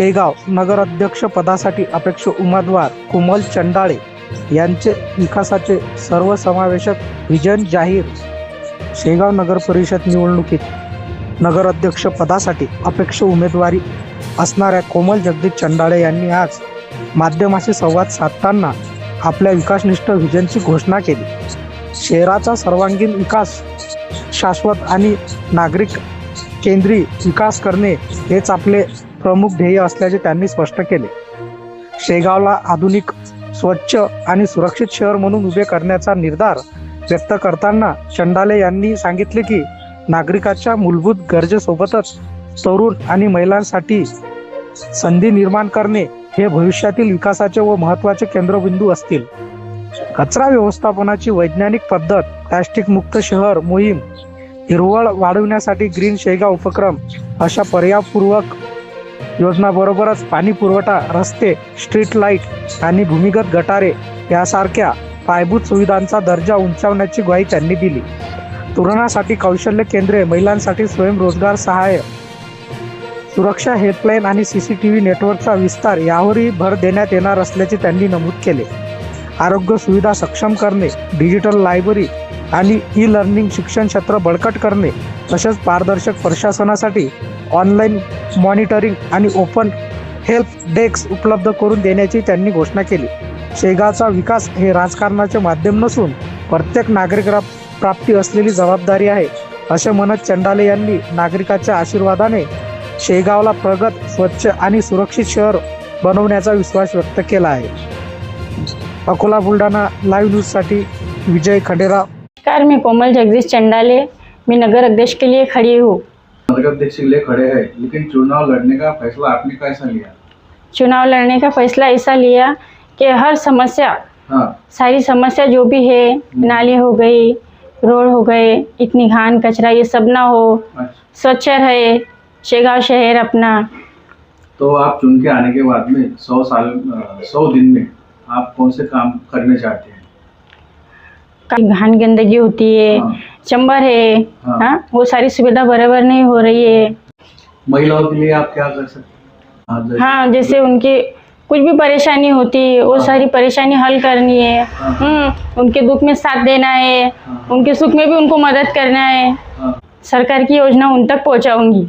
शेगाव नगराध्यक्ष पदासाठी अपेक्ष उमेदवार कुमल चंडाळे यांचे विकासाचे सर्वसमावेशक विजन जाहीर. शेगाव नगर परिषद निवडणुकीत नगराध्यक्ष पदासाठी अपेक्ष उमेदवारी असणाऱ्या कोमल जगदीश चंडाळे यांनी आज माध्यमाशी संवाद साधताना आपल्या विकासनिष्ठ विजनची घोषणा केली. शहराचा सर्वांगीण विकास शाश्वत आणि नागरिक केंद्री विकास करणे हेच आपले प्रमुख ध्येय असल्याचे त्यांनी स्पष्ट केले. शेगावला आधुनिक स्वच्छ आणि सुरक्षित शहर म्हणून उभे करण्याचा निर्धार व्यक्त करताना चंडाले यांनी सांगितले की नागरिकाच्या मूलभूत गरजेसोबतच तरुण आणि महिलांसाठी संधी निर्माण करणे हे भविष्यातील विकासाचे व महत्त्वाचे केंद्रबिंदू असतील. कचरा व्यवस्थापनाची वैज्ञानिक पद्धत प्लॅस्टिक मुक्त शहर मोहीम हिरवळ वाढवण्यासाठी ग्रीन शेगाव उपक्रम अशा पर्यायपूर्वक योजनाबरोबरच पाणी पुरवठा रस्ते स्ट्रीट लाइट आणि भूमिगत गटारे यासारख्या पायाभूत सुविधांचा दर्जा उंचावण्याची ग्वाही त्यांनी दिली. तरुणांसाठी कौशल्य केंद्रे महिलांसाठी स्वयंरोजगार सहाय्य सुरक्षा हेल्पलाईन आणि सी सी टी व्ही नेटवर्कचा विस्तार यावरही भर देण्यात येणार असल्याचे त्यांनी नमूद केले. आरोग्य सुविधा सक्षम करणे डिजिटल लायब्ररी आणि ई लर्निंग शिक्षण क्षेत्र बळकट करणे तसेच पारदर्शक प्रशासनासाठी ऑनलाईन मॉनिटरिंग आणि ओपन हेल्प डेस्क उपलब्ध करून देण्याची त्यांनी घोषणा केली. शेगावचा विकास हे राजकारणाचे माध्यम नसून प्रत्येक नागरिकाला प्राप्ती असलेली जबाबदारी आहे असे म्हणत चंडाले यांनी नागरिकाच्या आशीर्वादाने शेगावला प्रगत स्वच्छ आणि सुरक्षित शहर बनवण्याचा विश्वास व्यक्त केला आहे. अकोला बुलढाणा लाईव्ह न्यूजसाठी विजय खडेराव. नमस्कार मी कोमल जगदीश चंडाले. मैं नगर अध्यक्ष के लिए खड़ी हूँ। नगर अध्यक्ष के लिए खड़े हैं लेकिन चुनाव लड़ने का फैसला आपने कैसा लिया? चुनाव लड़ने का फैसला ऐसा लिया कि हर समस्या हाँ। सारी समस्या जो भी है नाली हो गई रोड हो गए इतनी घान कचरा ये सब ना हो। अच्छा। स्वच्छ रहे शेगांव शहर अपना। तो आप चुन के आने के बाद में सौ साल सौ दिन में आप कौन से काम करने चाहते हैं? घान गंदगी होती है हाँ, चंबर है हाँ। हाँ वो सारी सुविधा बराबर नहीं हो रही है महिलाओं के लिए आप क्या कर सकते हैं हाँ, जैसे- उनके उनकी कुछ भी परेशानी होती है वो हाँ। सारी परेशानी हल करनी है हाँ। हम्म उनके दुख में साथ देना है हाँ, उनके सुख में भी उनको मदद करना है हाँ। सरकार की योजना उन तक पहुंचाऊँगी